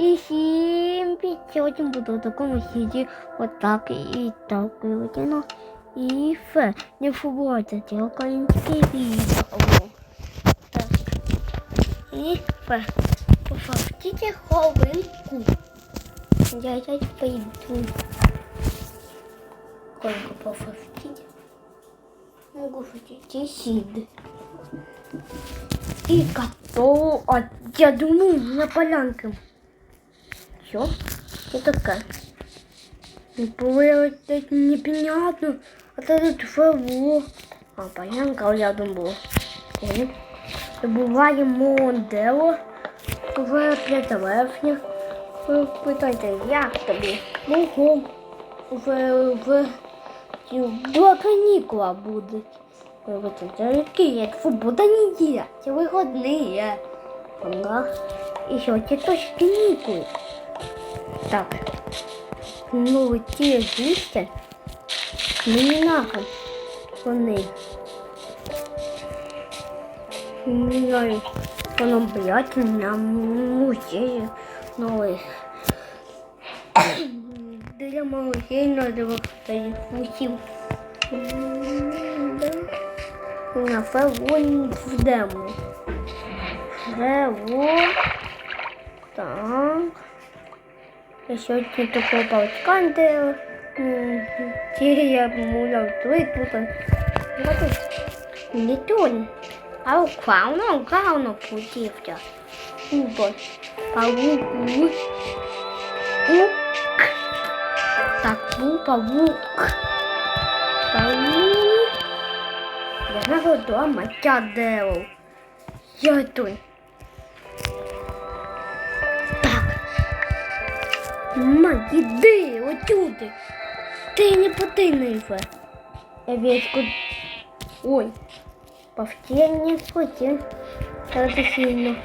І сім потім буду в такому сіді отак і так і витягну. І фе. Не фубойте, це українське відео. Так. І фе. Пофактите хвилинку. Я сейчас пойду. Сколько пофактите? Могу хотите сид. И готово. А я думаю, на полянке. Все? Что такое? Не поверить непонятно. А то тут фаво. А полянка рядом была. Понял? Добуваємо дерево. Верхня верхня. Ви питайте, як тобі? Ого. В, в, в канікула будуть. Які є? Свобода неділя, це виходні є. Ага. І що, це точно канікули. Так. Ну, ті злістя. Мені нахуй. Вони. Не знаю, что нам блядь, у меня музей. Для музея надо вот мусил. На февон в демо. Фево. Так. Я сьогодні такого паучка делал. Я муляв тут, тут. Не тут. А у клауна у клауна путівця. Уба. Павук. Ук. Так, був павук. Павук. Я на дома тя делав. Я тут. Ма, іди отюди. Ти не потинайся. Я вічку. Ой. Повтение потім. Це сильно.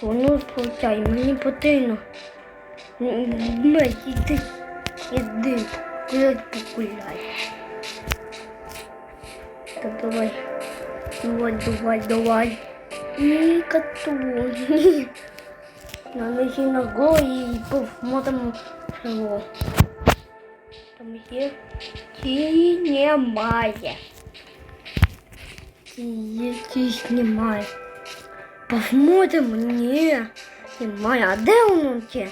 Воно получай, мені потрібно. Мать, іди, іди, гуляй погуляй. Так давай. Давай, давай, давай. І катуні. Надо ще ногою і посмотрим його. Там є чи немає. Я здесь. Посмотрим, не, снимаю. А он у тебя?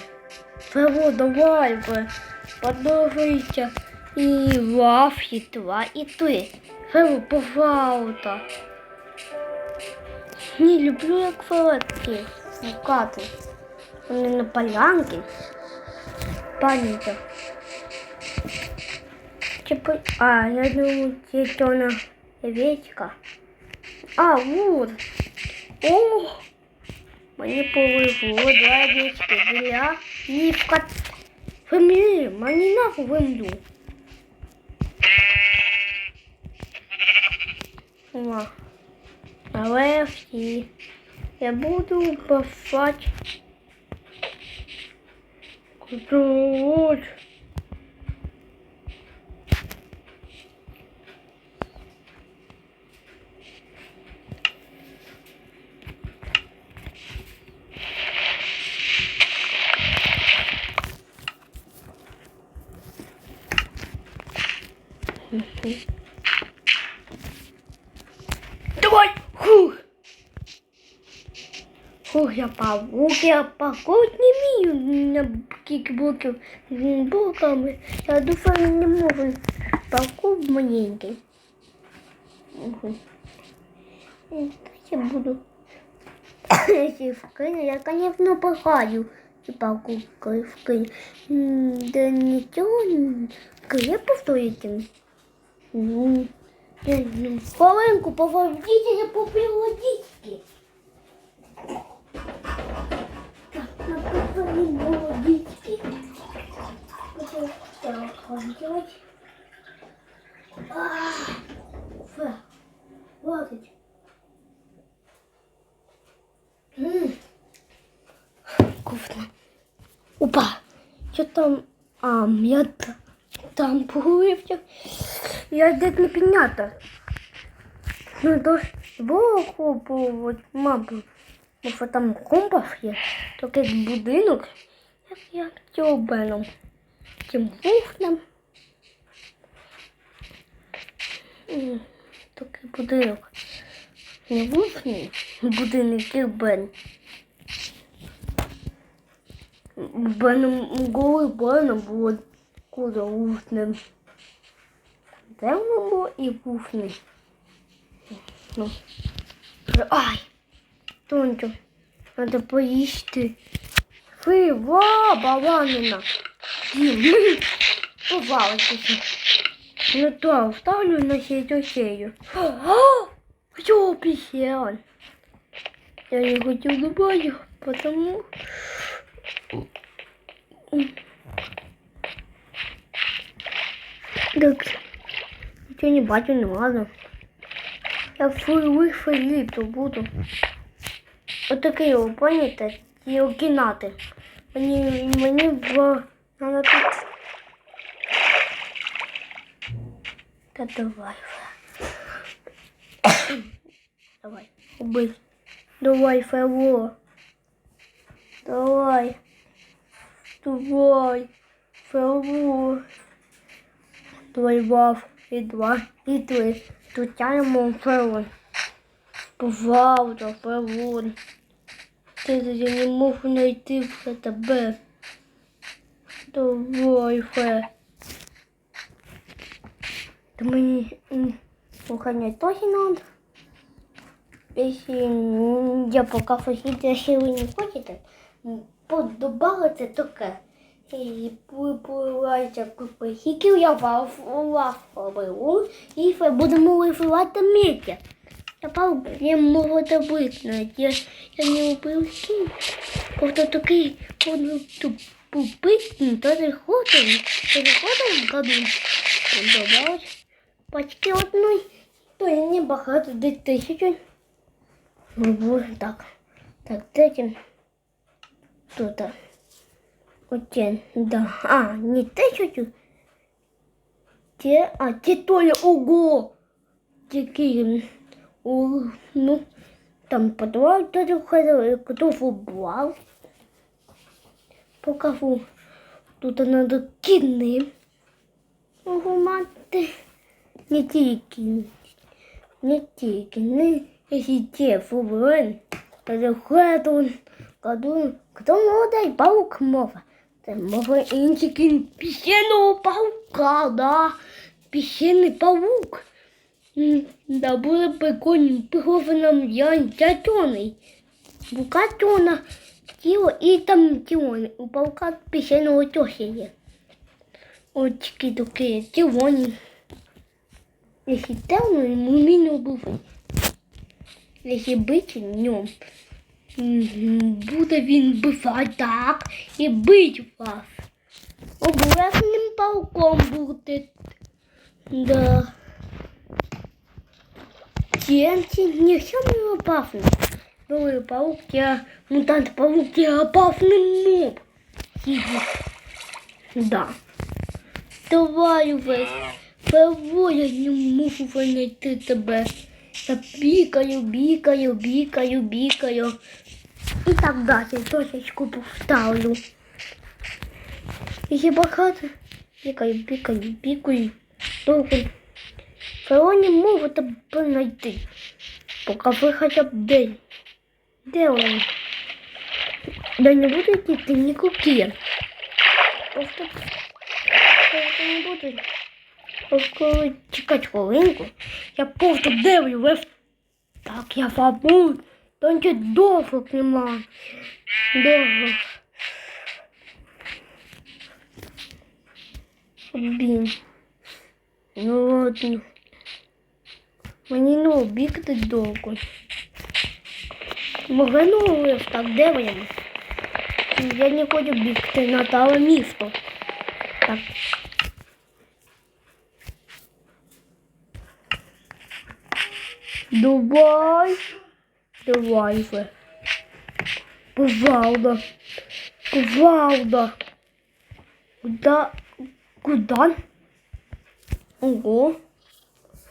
Того, давай, бы, подорожуйте. И вафли два, и ты. Фево, пожалуйста. Не люблю як фелетки. Мукати. Вони на полянки. Паніка. Типа, а, я думаю, це то на овечка. А, вот. О, мені повезло, два овечки для Нівка. Фамілії, мені нахуй вимду. О, але всі. Я буду пасати. Куда Давай! Фух, я павук, я павук не вмію на кікбоків з блоками. Я думаю, не можу. Павук маленький. Угу. Я буду. Если вкину, я, конечно, пахаю. І палку вкину. Да нічого, крепо стоїть. Ну, Хвилинку, поводіть, я попив водички. Написали водички. Так, ходять. Фе, хватить. М. Вкусно. Опа, що там? А, я там поговорився. Я десь не піднята. Ну, то ж от, мабуть, може там компас є, такий будинок, як я тюбеном. Тим вухнем. Такий будинок. Не вухний, будинок Бен. Беном голий Беном було куди вухнем. Темно було і вухний. Ну. Ай! Тончо, надо поїсти. Фи, ва, баланина. Дім, повалися. Ну то, вставлю на сеть сею. Що пісян? Я не хотів добавити, потому... Так, нічого не бачу, не ладно. Я фуй филіп, то буду. Отакий, ви поняєте, ті окінати. Мені, мені в... Надо тут... Та давай. давай, убий. Давай, Фево. Давай. Давай. Фево. Давай, Вав. І два, і три. Тут тянемо Фево. Правда, Фево. Ти я не можу знайти вже тебе. Давай, Фе. То мені м, охранять тоже надо. Если я пока фахите, если вы не хочете, м, подобавиться таке. І випливається купи хіків, я ваф, ваф і будемо вифивати міття. Я пав, я можу це виконати. Я, я не вбив кінь. Просто такий, коли тут попитні, то не ходимо, то не ходимо в году. Добавить. Почти одної, то я не багато, десь тисячу. Ну, боже, так. Так, дайте. Тут. Один, да. А, не тисячу. Те, а, те то є, ого! Такий, о, ну, там подвал, то ходил, кто футбол. Покажу. Тут надо кіни. Ого, мати. Не тільки. Не тільки. Не, якщо те футбол, то ходил, кладу, хто молодий паук мова. Це мова інший кін піщеного паука, да. Піщений паук. Да, буде прикольно. Пихов нам я тятоний. Бука тона, тіло і там тіло. У паука піщеного тьохи є. Очки такі, тілоні. Якщо темно, йому не вбивати. Якщо бити в ньому, м, буде він бивати так і бить вас. Облесним пауком буде. Да. TNT не самый опасный. Новый паук, я мутант паук, я опасный моб. Сиди. Да. Давай весь. Кого я не можу знайти тебе. Я бікаю, бікаю, бікаю, бікаю. І так далі. Точечку поставлю. І ще багато. Бікаю, бікаю, бікаю. Довго. Не можу тебе знайти. Покажи хоча б день. Де вони? Да не буду йти нікуди. Просто просто не буду. Просто чекати хвилинку. Я просто дивлюсь. Так, я фабу. Тонче довго нема. Довго. Блін. Ну ладно. Мені ну бігти довго. Могли так, де ви? Я не хочу бігти на тале місто. Так. Давай. Давай же. Кувалда. Кувалда. Куда? Куда? Ого.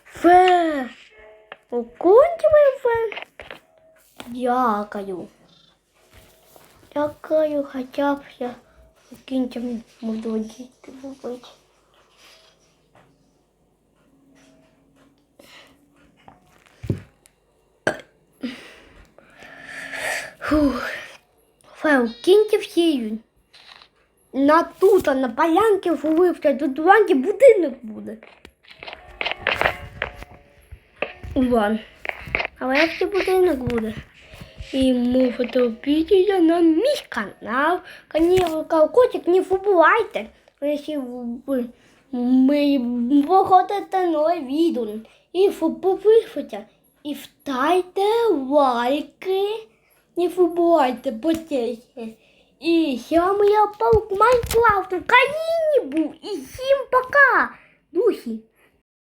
Фе. Окончивай фе. Дякую. Дякую, хоча б я кінцем буду діти робити. Фух. Фел, кіньте всі. На тут, на полянці вився, тут в будинок буде. Вон. Але який будинок буде? І можете обійдіть на мій канал. Канал котик, не забувайте. Якщо ви ми виходите нове відео. І попишете. І втайте лайки. Не забувайте, потейте. І сьомий паук Майнкрафт в Україні був. І всім пока, духи.